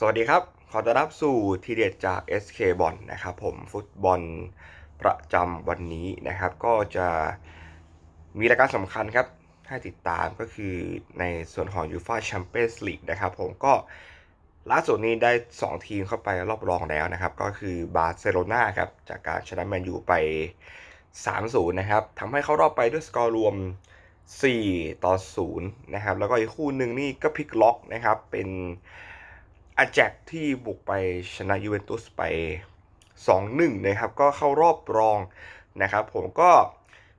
สวัสดีครับ ขอต้อนรับสู่ทีเด็ดจาก SK บอลนะครับผมฟุตบอลประจำวันนี้นะครับ ก็จะมีรายการสำคัญครับให้ติดตามก็คือในส่วนของ UEFA Champions League นะครับผมก็ล่าสุดนี้ได้ 2 ทีมเข้าไปรอบรองแล้วนะครับ ก็คือบาร์เซโลนาครับ จากการชนะแมนยูไป 3-0 นะครับทำให้เข้ารอบไปด้วยสกอร์รวม 4 ต่อ 0 นะครับ แล้วก็อีกคู่หนึ่งนี่ก็พลิกล็อกนะครับเป็น อาแจกที่บุกไปชนะยูเวนตุสไป 2-1 นะครับ ก็เข้ารอบรองนะครับ ผมก็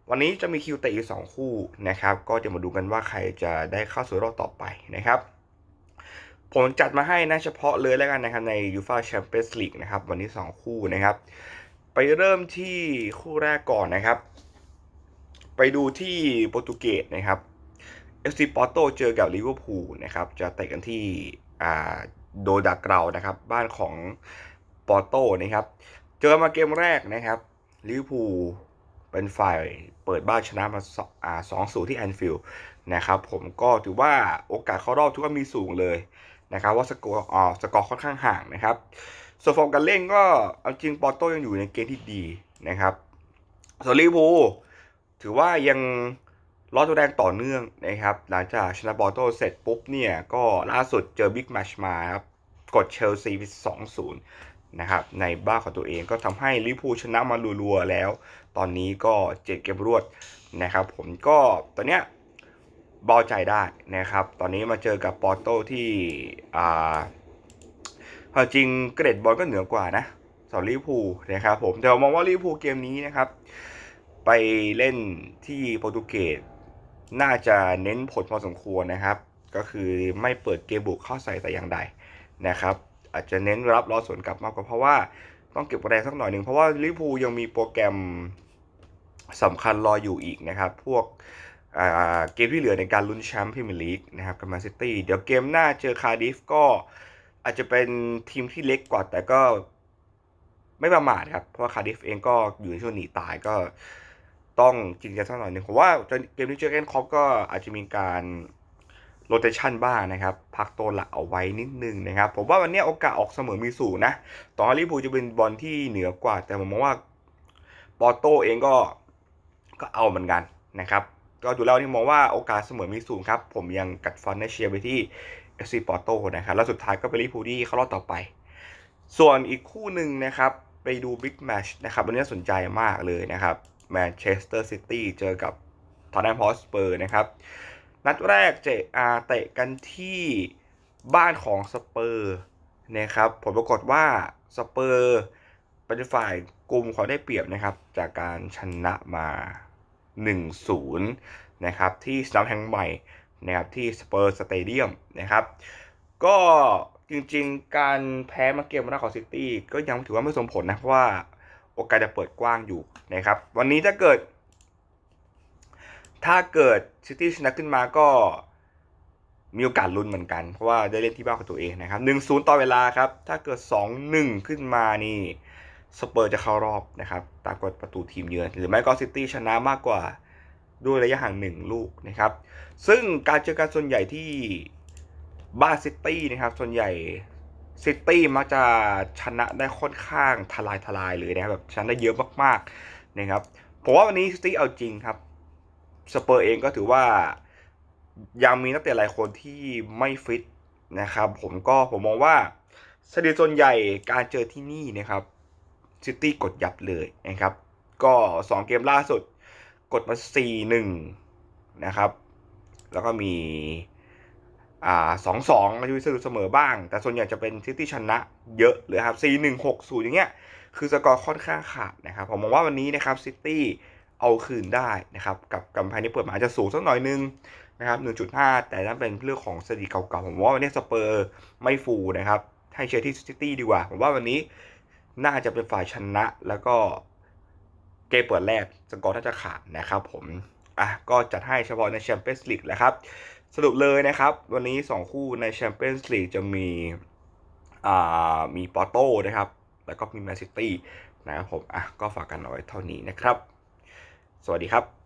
วันนี้จะมีคิวเตะอีก 2 คู่นะครับ ก็จะมาดูกันว่าใครจะได้เข้าสู่รอบต่อไปนะครับ ผมจัดมาให้นะเฉพาะเลยแล้วกันนะครับใน UEFA Champions League นะครับ วันนี้ 2 คู่นะครับ ไปเริ่มที่คู่แรกก่อนนะครับ ไปดูที่โปรตุเกสนะครับ FC Porto เจอกับลิเวอร์พูลนะครับ จะเตะกันที่อ่า โดดาเรานะครับ บ้านของปอโตนะครับ เจอมาเกมแรกนะครับลิเวอร์พูลเป็นฝ่ายเปิดบ้านชนะมาสองศูนย์ที่แอนฟิลด์นะครับผมก็ถือว่าโอกาสเข้ารอบถือว่ามีสูงเลยนะครับว่าสกอร์อ่าสกอร์ค่อนข้างห่างนะครับส่วนฟอร์มการเล่นก็เอาจริงปอโต้ยังอยู่ในเกมที่ดีนะครับส่วนลิเวอร์พูลถือว่ายัง รอตัวแดงต่อเนื่องนะครับ หลังจากชนะปอร์โตเสร็จปุ๊บเนี่ย ก็ล่าสุดเจอบิ๊กแมชมาครับ กดเชลซีไป2-0นะครับ ในบ้านของตัวเองก็ทำให้ลิพูชนะมารัวๆแล้ว ตอนนี้ก็เจ็ดเกมรวดนะครับ ผมก็ตอนเนี้ยเบาใจได้นะครับ ตอนนี้มาเจอกับปอร์โตที่อ่าจริงเกรดบอลก็เหนือกว่านะสำหรับลิพูนะครับผมแต่ผมมองว่าลิพูเกมนี้นะครับ ไปเล่นที่โปรตุเกส น่าจะเน้นผลพอสมควรนะครับ ก็คือไม่เปิดเกมบุกเข้าใส่แต่อย่างใดนะครับ อาจจะเน้นรับรอสวนกลับมากกว่าเพราะว่าต้องเก็บคะแนนสักหน่อยหนึ่งเพราะว่าลิเวอร์พูลยังมีโปรแกรมสำคัญรออยู่อีกนะครับ พวกเกมที่เหลือในการลุ้นแชมป์พรีเมียร์ลีกนะครับกับแมนซิตี้เดี๋ยวเกมหน้าเจอคาร์ดิฟก็อาจจะเป็นทีมที่เล็กกว่าแต่ก็ไม่ประมาทครับ เพราะว่าคาร์ดิฟเองก็อยู่ในช่วงหนีตายก็ ต้องจริงจังสักหน่อยหนึ่งผมว่าเกมนี้เจอแกนคอปก็อาจจะมีการโรเตชันบ้างนะครับ พักตัวหลักเอาไว้นิดนึงนะครับ ผมว่าวันนี้โอกาสออกเสมอมีสูงนะ ต่อลิเวอร์พูจะเป็นบอลที่เหนือกว่า แต่ผมมองว่าปอร์โตเองก็ก็เอาเหมือนกันนะครับ ก็ดูแล้วนี่มองว่าโอกาสเสมอมีสูงครับ ผมยังกัดฟันในเชียร์ไปที่ FC ปอร์โตนะครับ แล้วสุดท้ายก็เป็นลิเวอร์พูลที่เข้ารอบต่อไป ส่วนอีกคู่หนึ่งนะครับ ไปดูบิ๊กแมชนะครับวันนี้สนใจมากเลยนะครับ แมนเชสเตอร์ซิตี้เจอกับทอตแนมฮอสเปอร์นะครับ นัดแรกเจอาเตะกันที่บ้านของสเปอร์นะครับผลปรากฏว่าสเปอร์เป็นฝ่ายกลุ่มเขาได้เปรียบนะครับ จากการชนะมา 1-0 นะครับ ที่สนามแห่งใหม่นะครับที่สเปอร์สเตเดียมนะครับ ก็จริงๆ การแพ้มาเกมแรกของซิตี้ก็ยังถือว่าไม่สมผลนะ เพราะว่า โอกาสจะเปิดกว้างอยู่นะครับ วันนี้ถ้าเกิด ถ้าเกิดซิตี้ชนะขึ้นมาก็มีโอกาสลุ้นเหมือนกัน เพราะว่าได้เล่นที่บ้านของตัวเองนะครับหนึ่งศูนย์ต่อเวลาครับ ถ้าเกิดสองหนึ่งขึ้นมานี่สเปอร์จะเข้ารอบนะครับ ตามกฎประตูทีมเยือน หรือไม่ก็ซิตี้ชนะมากกว่าด้วยระยะห่างหนึ่งลูกนะครับ ซึ่งการเจอกันส่วนใหญ่ที่บ้านซิตี้นะครับ ส่วนใหญ่ ซิตี้มักจะชนะได้ค่อนข้างทลายทลายเลยนะครับแบบชนะได้เยอะมากๆนะครับผมว่าวันนี้ซิตี้เอาจริงครับสเปอร์เองก็ถือว่ายังมีนักเตะหลายคนที่ไม่ฟิตนะครับผมก็ผมมองว่าสถิติส่วนใหญ่การเจอที่นี่นะครับซิตี้กดยับเลยนะครับ ก็ 2 เกมล่าสุดกดมา 4-1 นะครับ แล้วก็มี อ่าสองสองแล้วมีสะดุดเสมอบ้าง แต่ส่วนใหญ่จะเป็นซิตี้ชนะเยอะเลยครับ4 1 6 0อย่างเงี้ยคือสกอร์ค่อนข้างขาดนะครับ ผมมองว่าวันนี้นะครับซิตี้เอาคืนได้นะครับกับกำแพงที่เปิดมาอาจจะสูงสักหน่อยนึงนะครับ1.5 แต่นั่นเป็นเรื่องของสถิติเก่าๆ ผมว่าวันนี้สเปอร์ไม่ฟูนะครับ ให้เชียร์ที่ซิตี้ดีกว่า ผมว่าวันนี้น่าจะเป็นฝ่ายชนะ แล้วก็เกมเปิดแรกสกอร์น่าจะขาดนะครับผม อะก็จัดให้เฉพาะในแชมเปี้ยนส์ลีกแหละครับ สรุปเลยนะครับ วันนี้ 2 คู่ในแชมเปี้ยนส์ลีกจะมีอ่ามีปอโต้นะครับ แล้วก็มีแมนซิตี้นะครับผมอะก็ฝากกันเอาไว้เท่านี้นะครับ สวัสดีครับ